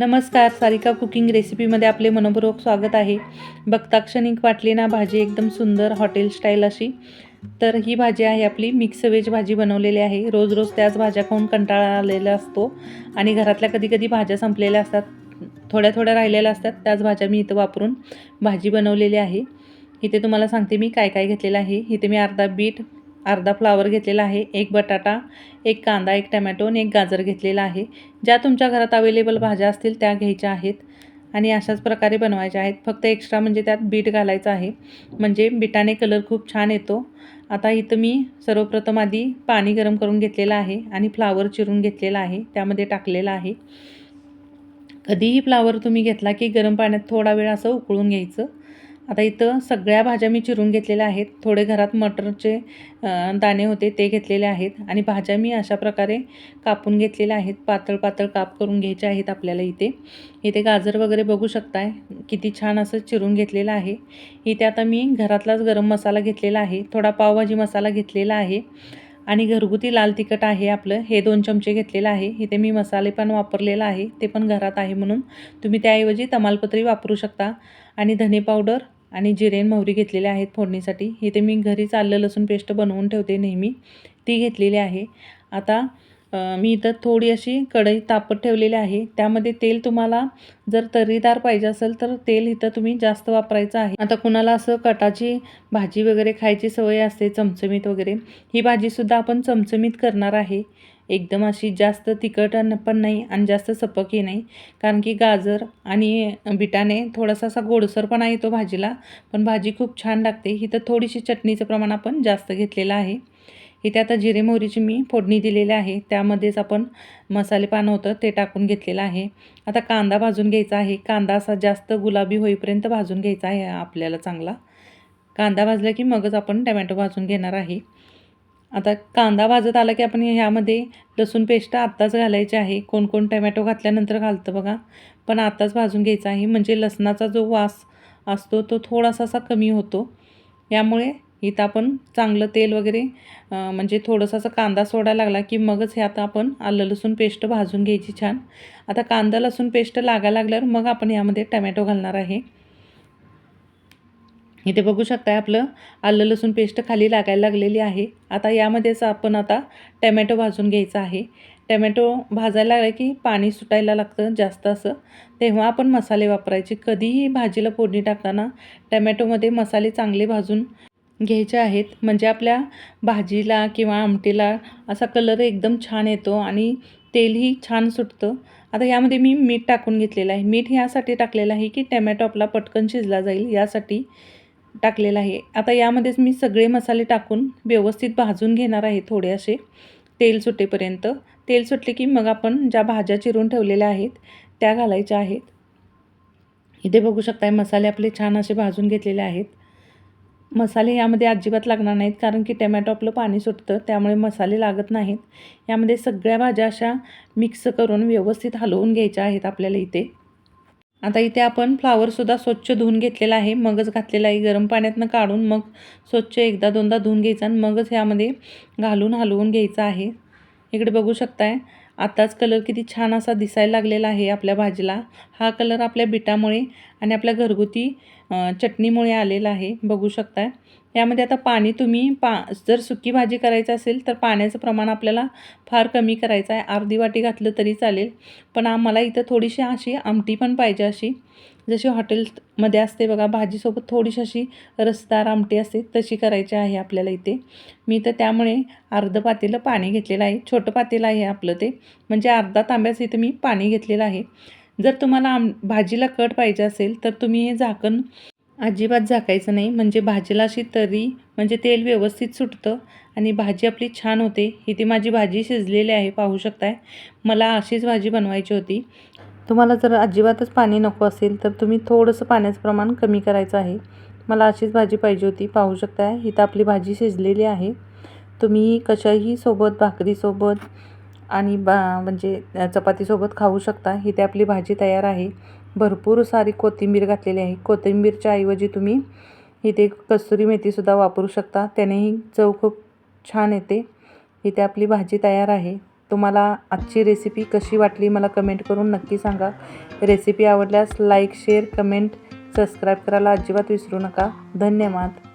नमस्कार सारिका कुकिंग रेसिपीमध्ये आपले मनपूर्वक स्वागत आहे. बघता क्षणिक वाटली ना भाजी एकदम सुंदर हॉटेल स्टाईल अशी? तर ही भाजी आहे आपली मिक्स व्हेज भाजी बनवलेली आहे. रोज रोज त्याच भाज्या खाऊन कंटाळा आलेला असतो आणि घरातल्या कधी कधी भाज्या संपलेल्या असतात थोड्या थोड्या राहिलेल्या असतात त्याच भाज्या मी इथं वापरून भाजी बनवलेली आहे. इथे तुम्हाला सांगते मी काय काय घेतलेलं आहे. इथे मी अर्धा बीट अर्धा फ्लावर घेतलेला आहे एक बटाटा एक कांदा एक टमॅटो आणि एक गाजर घेतलेला आहे. ज्या तुमच्या घरात अवेलेबल भाज्या असतील त्या घ्यायच्या आहेत आणि अशाच प्रकारे बनवायच्या आहेत. फक्त एक्स्ट्रा म्हणजे त्यात बीट घालायचं आहे. म्हणजे बिटाने कलर खूप छान येतो. आता इथं मी सर्वप्रथम आधी पाणी गरम करून घेतलेलं आहे आणि फ्लावर चिरून घेतलेला आहे. त्यामध्ये टाकलेलं आहे. कधीही फ्लावर तुम्ही घेतला की गरम पाण्यात थोडा वेळ असं उकळून घ्यायचं. आता इथं सगळ्या भाज्या मी चिरून घेतलेल्या आहेत. थोडे घरात मटरचे दाणे होते ते घेतलेले आहेत. आणि भाज्या मी अशा प्रकारे कापून घेतलेल्या आहेत. पातळ पातळ काप करून घ्यायचे आहेत आपल्याला इथे. इथे गाजर वगैरे बघू शकताय. किती छान असं चिरून घेतलेलं आहे. इथे आता मी घरातलाच गरम मसाला घेतलेला आहे. थोडा पावभाजी मसाला घेतलेला आहे. आणि घरगुती लाल तिखट आहे आपलं. हे दोन चमचे घेतलेलं आहे. इथे मी मसाले पण वापरलेला आहे. ते पण घरात आहे म्हणून तुम्ही त्याऐवजी तमालपत्री वापरू शकता. आणि धने पावडर आणि जिरेन मोहरी घेतलेले आहेत फोडणीसाठी. इथे मी घरीच आलं लसूण पेस्ट बनवून ठेवते नेहमी. ती घेतलेली आहे. आता मी इथं थोडी अशी कढई तापत ठेवलेली आहे. त्यामध्ये तेल तुम्हाला जर तर्रीदार पाहिजे असेल तर तेल इथं तुम्ही जास्त वापरायचं आहे. आता कुणाला असं कटाची भाजी वगैरे खायची सवय असते चमचमीत वगैरे ही भाजीसुद्धा आपण चमचमीत करणार आहे. एकदम अशी जास्त तिखट पण नाही आणि जास्त सपकही नाही. कारण की गाजर आणि बिटाने थोडासा असा गोडसरपणा येतो भाजीला पण भाजी खूप छान लागते. ही तर थोडीशी चटणीचं प्रमाण आपण जास्त घेतलेलं आहे. इथे आता जिरे मोहरीची मी फोडणी दिलेली आहे. त्यामध्येच आपण मसाले पानं होतं ते टाकून घेतलेलं आहे. आता कांदा भाजून घ्यायचा आहे. कांदा असा जास्त गुलाबी होईपर्यंत भाजून घ्यायचा आहे आपल्याला चांगला. कांदा भाजला की मगच आपण टमॅटो भाजून घेणार आहे. आता कांदा भाजत आला की आपण ह्यामध्ये लसूण पेस्ट आत्ताच घालायची आहे. कोण कोण टमॅटो घातल्यानंतर घालतं बघा. पण आत्ताच भाजून घ्यायचा आहे. म्हणजे लसणाचा जो वास असतो तो थोडासा असा कमी होतो. यामुळे इथं आपण चांगलं तेल वगैरे म्हणजे थोडंसं असं कांदा सोडायला लागला की मगच ह्यात आपण आलं लसूण पेस्ट भाजून घ्यायची छान. आता कांदा लसूण पेस्ट लागायला लागल्यावर मग आपण यामध्ये टमॅटो घालणार आहे. इथे बघू शकताय आपलं आलं लसूण पेस्ट खाली लागायला लागलेली आहे. आता यामध्येच आपण आता टमॅटो भाजून घ्यायचा आहे. टमॅटो भाजायला लागला की पाणी सुटायला लागतं जास्त असं. तेव्हा आपण मसाले वापरायचे. कधीही भाजीला फोडणी टाकताना टमॅटोमध्ये मसाले चांगले भाजून घ्यायचे आहेत. म्हणजे आपल्या भाजीला किंवा आमटीला असा कलर एकदम छान येतो आणि तेलही छान सुटतं. आता यामध्ये मी मीठ टाकून घेतलेलं आहे. मीठ ह्यासाठी टाकलेलं आहे की टमॅटो आपला पटकन शिजला जाईल. यासाठी टाकलेलं आहे. आता यामध्येच मी सगळे मसाले टाकून व्यवस्थित भाजून घेणार आहे थोडे असे. तेल सुटेपर्यंत. तेल सुटले की मग आपण ज्या भाज्या चिरून ठेवलेल्या आहेत त्या घालायच्या आहेत. इथे बघू शकताय मसाले आपले छान असे भाजून घेतलेले आहेत. मसाले यामध्ये अजिबात लागणार नाहीत कारण की टमॅटो आपलं पाणी सुटतं त्यामुळे मसाले लागत नाहीत. यामध्ये सगळ्या भाज्या अशा मिक्स करून व्यवस्थित हलवून घ्यायच्या आहेत आपल्याला इथे. आता इथे आपण फ्लावरसुद्धा स्वच्छ धुवून घेतलेला आहे. मगच घातलेला आहे. गरम पाण्यातनं काढून मग स्वच्छ एकदा दोनदा धुवून घ्यायचा आणि मगच ह्यामध्ये घालून हलवून घ्यायचं आहे. इकडे बघू शकताय. आताच कलर किती छान असा दिसायला लागलेला आहे आपल्या भाजीला. हा कलर आपल्या बिटामुळे आणि आपल्या घरगुती चटणीमुळे आलेला आहे. बघू शकताय. यामध्ये आता पाणी तुम्ही पा जर सुकी भाजी करायची असेल तर पाण्याचं प्रमाण आपल्याला फार कमी करायचं आहे. अर्धी वाटी घातलं तरी चालेल. पण आम्हाला इथं थोडीशी अशी आमटी पण पाहिजे अशी. जशी हॉटेलमध्ये असते बघा भाजीसोबत थोडीशी अशी रसदार आमटी असते तशी करायची आहे आपल्याला इथे. मी तर त्यामुळे अर्धं पातेलं पाणी घेतलेलं आहे. छोटं पातेलं आहे आपलं ते. म्हणजे अर्धा तांब्याचं इथं मी पाणी घेतलेलं आहे. जर तुम्हाला आम भाजीला कट पाहिजे असेल तर तुम्ही हे झाकण अजिबात झाकायचं नाही. म्हणजे भाजीला अशी तरी म्हणजे तेल व्यवस्थित सुटतं आणि भाजी आपली छान होते. इथे माझी भाजी शिजलेली आहे पाहू शकताय. मला अशीच भाजी बनवायची होती. तुम्हाला जर अजिबातच पाणी नको असेल तर तुम्ही थोडंसं पाण्याचं प्रमाण कमी करायचं आहे. मला अशीच भाजी पाहिजे होती पाहू शकताय. इथं आपली भाजी शिजलेली आहे. तुम्ही कशाही सोबत भाकरीसोबत आणि बा म्हणजे चपातीसोबत खाऊ शकता. इथे आपली भाजी तयार आहे. भरपूर सारी कोथिंबीर घातलेली आहे. कोथिंबीरच्या ऐवजी तुम्ही इथे कस्तुरी मेथीसुद्धा वापरू शकता. त्यानेही चव खूप छान येते. इथे आपली भाजी तयार आहे. तुम्हाला आजची रेसिपी कशी वाटली मला कमेंट करून नक्की सांगा. रेसिपी आवडल्यास लाईक शेअर कमेंट सबस्क्राईब करायला अजिबात विसरू नका. धन्यवाद.